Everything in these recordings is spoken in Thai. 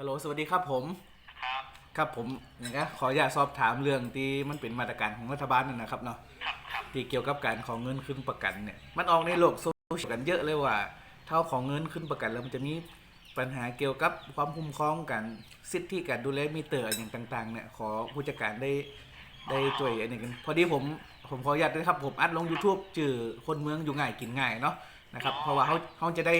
ฮัลโหลสวัสดีครับผม ครับครับผมอย่างนี้ขออยากสอบถามเรื่องที่มันเป็นมาตรการของรัฐบาลนั่นนะครับเนาะครับครับที่เกี่ยวกับการของเงินขึ้นประกันเนี่ยมันออกในโลกโซเชียลกันเยอะเลยว่า เท่าของเงินขึ้นประกันแล้วมันจะมีปัญหาเกี่ยวกับความคุ้มครองกันสิทธิการดูแลมีเตอร์อย่างต่างๆเนี่ยขอผู้จัดการได้ได้ช่วยอันนี้กันพอดีผมผมขออนุญาตด้วยครับผมอัดลง YouTube ชื่อคนเมืองอยู่ง่ายกินง่ายเนาะนะครับเพราะว่าเขาเขาจะได้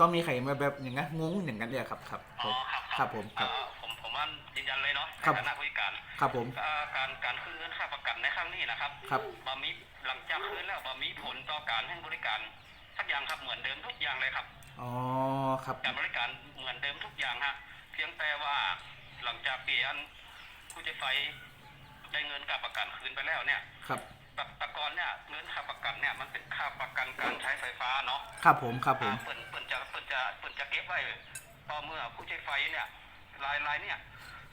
ต้องมีใครมาแบบอย่างงี้งงอย่างนั้นเลยครับครับอ๋อครับครับผมครับเอ่อผมผมว่ายืนยันเลยเนาะในครับฐานะผู้จัดการครับผมเอ่อการการคืนเงินค่าประกันในครั้งนี้นะครับครับบะมีหลังจากคืนแล้วบะมีผลต่อการให้บริการทุกอย่างครับเหมือนเดิมทุกอย่างเลยครับอ๋อครับการบริการเหมือนเดิมทุกอย่างฮะเพียงแต่ว่าหลังจากเปลี่ยนผู้ใช้ไฟได้เงินค่าประกันคืนไปแล้วเนี่ยครับแต่แต่ก่อน เนี่ยเงินค่าประกันเนี่ยมันเป็นค่าประกันการใช้ไฟฟ้าเนาะครับผมครับผมอ่าเปิ่นเปิ่นจะเปิ่นจะเปิ่นจะเก็บไว้ต่อเมื่อผู้ใช้ไฟเนี่ยรายรายเนี่ย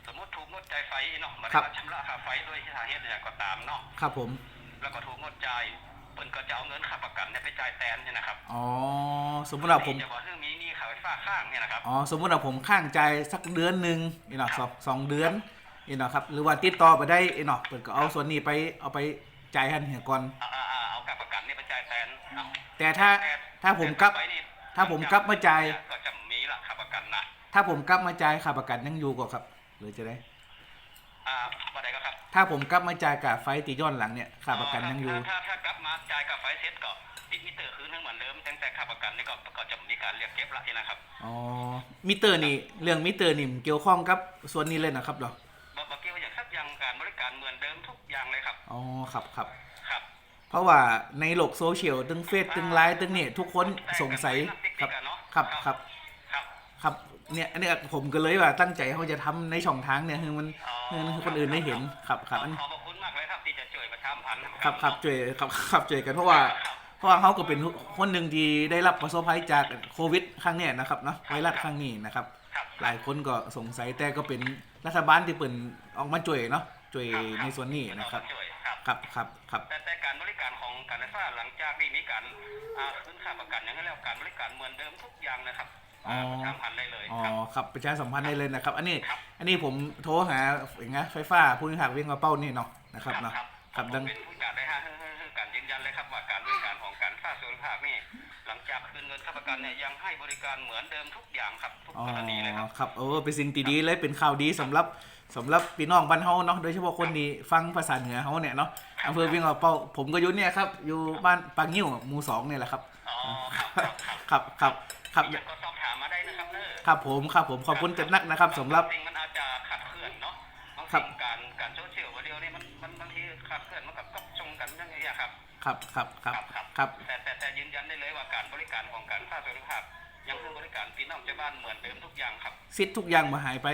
สมมติถูกงดจ่ายไฟเนาะมาได้รับชำระค่าไฟด้วยสาเหตุอย่างก็ตามเนาะครับผม แล้วก็ถูกงดจ่ายเปิ่นก็จะเอาเงินค่าประกันเนี่ยไปจ่ายแทนเนี่ยนะครับอ๋อสมมติว่าผมจะบอกเรื่องนี้นี่ค่าไฟฟ้าข้างเนี่ยนะครับอ๋อสมมติว่าผมข้างใจายสักเดือนหนึ่งนี่เนาะสองสองเดือนนี่เนาะครับหรือว่าติดต่อไปได้นี่เนาะเปิดก็เอาส่วนนี้ไปเอาไป จ่ายให้เหียก่อนอ่าอ่าอ่าเอาค่าประกันเนี่ยไปจ่ายแทนเอาแต่ถ้าแต่ถ้าผมกลับ แต่ไฟนี่ถ้าผมกลับมาจ่าย ก็จะมีละค่าประกันนะถ้าผมกลับมาจ่ายค่าประกันยังอยู่ก็ครับ หรือจะได้ อ่าว่าใดก็ครับถ้าผมกลับมาจ่ายกับไฟตีย้อนหลังเนี่ยค่าประกันยังอยู่ ถ้าถ้าถ้ากลับมาจ่ายกับไฟเซ็ตก็ติดมิเตอร์คืนทั้งเหมือนเดิมตั้งแต่ค่าประกันนี่ก็ก็จะมีการเรียกเก็บละนี่นะครับ อ๋อ มิเตอร์นี่ เรื่องมิเตอร์นี่มันเกี่ยวข้องกับส่วนนี้เลยนะครับเนาะบบอ อย่างเลยครับ อ๋อครับครับครับเพราะว่าในโลกโซเชียลตึงเฟซตึงไลน์ตึงเนี่ยทุกคนสงสัยครับครับครับครับครับเนี่ยอันนี้ผมก็เลยว่าตั้งใจเขาจะทำในช่องทางเนี่ยคือมันอ๋อคือคนอื่นได้เห็นครับครับอันขอบพระคุณมากเลยครับที่จะช่วยประชาสัมพันธ์ครับครับช่วยครับครับช่วยกันเพราะว่าเพราะว่าเขาก็เป็นคนหนึ่งที่ได้รับประสบภัยจากโควิดครั้งเนี้ยนะครับเนาะไวรัสครั้งนี้นะครับครับหลายคนก็สงสัยแต่ก็เป็นรัฐบาลที่เปิ่นออกมาช่วยเนาะ ช่วยในส่วนนี้นะครับ ช่วยครับครับครับครับแต่แต่การบริการของการไฟฟ้าหลังจากที่มีการอ่าคืนค่าประกันอย่างนั้นแล้วการบริการเหมือนเดิมทุกอย่างนะครับอ๋อ ประชาสัมพันธ์ได้เลยอ๋อครับ ครับประชาสัมพันธ์ได้เลยนะครับ อันนี้ครับ อันนี้ผมโทรหาอย่างเงี้ยไฟฟ้าผู้บริหารเวียงกระเป้านี่เนาะนะครับเนาะ ครับครับผมดัง เป็นผู้ นเงินค่าประกันเนี่ยยังให้บริการเหมือนเดิมทุกอย่างครับทุกอ๋อกรณีเลยครับ ครับเออเป็นสิ่งที่ดีเลยเป็นข่าวดีสำหรับสำหรับพี่น้องบ้านเฮาเนาะโดยเฉพาะคนที่ฟังภาษาเหนือเฮาเนี่ยเนาะอำเภอเวียงกระเป้าผมก็อยู่เนี่ยครับอยู่บ้านปางงิ้วหมู่สองเนี่ยแหละครับอ๋อครับครับครับครับครับครับยังก็สอบถามมาได้นะครับเนอะครับผมครับผมขอบคุณจัดนักนะครับสำหรับางสิ่งมันอาจจะขัดเคลื่อนเนาะบางครับ สิ่งการการโซเชียลวันเดียวนี่มันมันบางทีขัดเคลื่อนมันกับก็ชงกันยังไงอะครับ ครับครับครับครับครับแต่แต่แต่ยืนยันได้เลยว่าการบริการของการค่าส่วนภาคยังคือบริการพี่น้องชาวบ้านเหมือนเดิมทุกอย่างครับสิทธิ์ทุกอย่างมาหายไป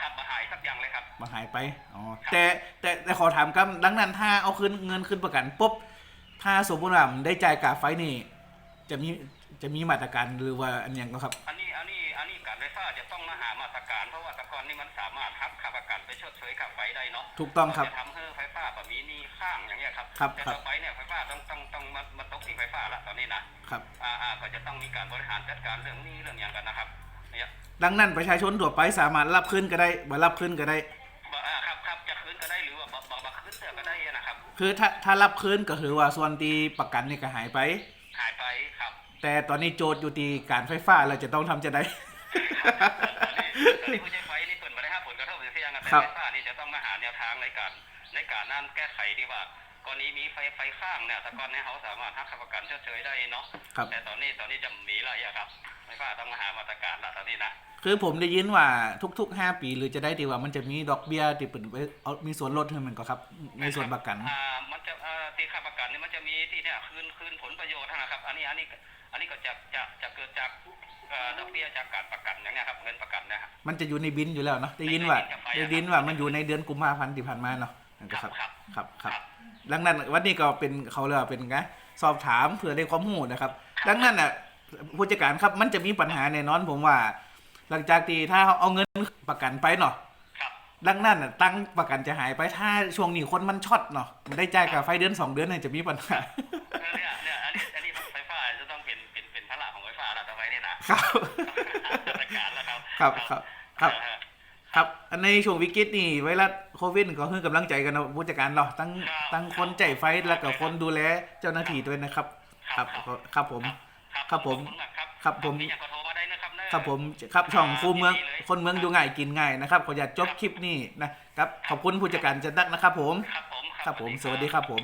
ครับมาหายสักอย่างเลยครับมาหายไปอ๋อแต่แต่แต่ขอถามกันดังนั้นถ้าเอาคืนเงินคืนประกันปุ๊บถ้าสมมติว่ามันได้จ่ายกาไฟนี่ จะมีจะมีมาตรการหรือว่าอันยังก็ครับ อันนี้ ไฟฟ้าจะต้องมาหามาตรการ เพราะว่าแตะกอนนี่มันสามารถทับค่าประกันไปชดเชยค่าไฟได้เนาะถูกต้องครับจะทำให้ไฟฟ้าแบบมีหนี่ข้างอย่างเงี้ยครับครับแต่ครับต่อไปเนี่ยไฟฟ้าต้องต้องต้องมามาตกที่ไฟฟ้าละตอนนี้นะครับอ่าอ่าก็จะต้องมีการบริหารจัดการเรื่องหนี้เรื่องอย่างกันนะครับเนี่ยดังนั้นประชาชนทั่วไปสามารถรับคืนก็ได้บ่รับคืนก็ได้บ่อ่าครับครับจะคืนก็ได้หรือว่าบ่บ่บ่คืนเสือก็ได้นะครับ คือถ้าถ้ารับคืนก็คือว่าส่วนที่ประกันนี่ก็หายไป หายไปครับ แต่ตอนนี้โจทย์อยู่ที่การไฟฟ้าเราจะต้องทำจะได้ ตอนนี้ตอนนี้ผู้ใช้ไฟนี่เปิดมาได้ห้าผลกระทบเสียงกันแต่ครับไฟฟ้านี่จะต้องมาหาแนวทางในการในการนั่นแก้ไขดีว่ากรณีมีไฟไฟข้างเนี่ยแต่ก่อนเนี้เขาสามารถหักค่าประกันชดเชยได้เนาะครับแต่ตอนนี้ตอนนี้จะมีอะไรอะครับไฟฟ้าต้องมาหามาตรการละตอนนี้นะคือผมได้ยินว่าทุกๆ 5 ปีหรือจะได้ที่ว่ามันจะมีดอกเบี้ยที่เป็นไว้เอามีส่วนลดให้มันก็ครับ ในส่วนประกันอ่ามันจะอ่าที่ค่าประกันนี่มันจะมีที่เนี่ยคืนคืนผลประโยชน์นะครับ อันนี้อันนี้อันนี้ก็จะจะจะเกิดจาก เอ่อดอกเบี้ยจากการประกันอย่างเงี้ยครับเงินประกันนะครับ มันจะอยู่ในบินอยู่แล้วเนาะได้ยินว่าในบินกับไฟอะได้ยินว่ามันอยู่ในเดือนกุมภาพันธ์ที่ผ่านมาเนาะนั่นก็ครับครับครับครับดังนั้นวันนี้ก็เป็นเขาเรียกว่าเป็นไงสอบถามเผื่อได้ความรู้นะครับ ดังนั้นอะผู้จัดการครับมันจะมีปัญหาแน่นอนผมว่า หลังจากที่ถ้าเอาเงินประกันไปเนาะครับดังนั้นน่ะตั้งประกันจะหายไปถ้าช่วงนี้คนมันช็อตเนาะมันได้จ่ายกับไฟเดือนสองเดือนเนี่ยจะมีปัญหา ต้องเป็นเป็นเป็นพระของไฟฟ้าละต่อไปนี่นะครับมาตรการแล้วครับ ครับครับครับเออครับอันในช่วงวิกฤตนี่ไวรัสโควิดก็คือกำลังใจกันเนาะผู้จัดการเนาะทั้งครับทั้งคนใจไฟแล้วก็คนดูแลเจ้าหน้าที่ด้วยนะครับ ครับครับผม ครับผมขอณากครับครับผมมีอย่างก็โทรมาได้นะครับเนอะครับผมครับช่องคูเมืองดีเลยคนเมืองอยู่ง่ายกินง่ายนะครับขออยากจบคลิปนี้นะครับขอบคุณผู้จัดการจันดักนะครับผมครับผมครับผมสวัสดีครับผม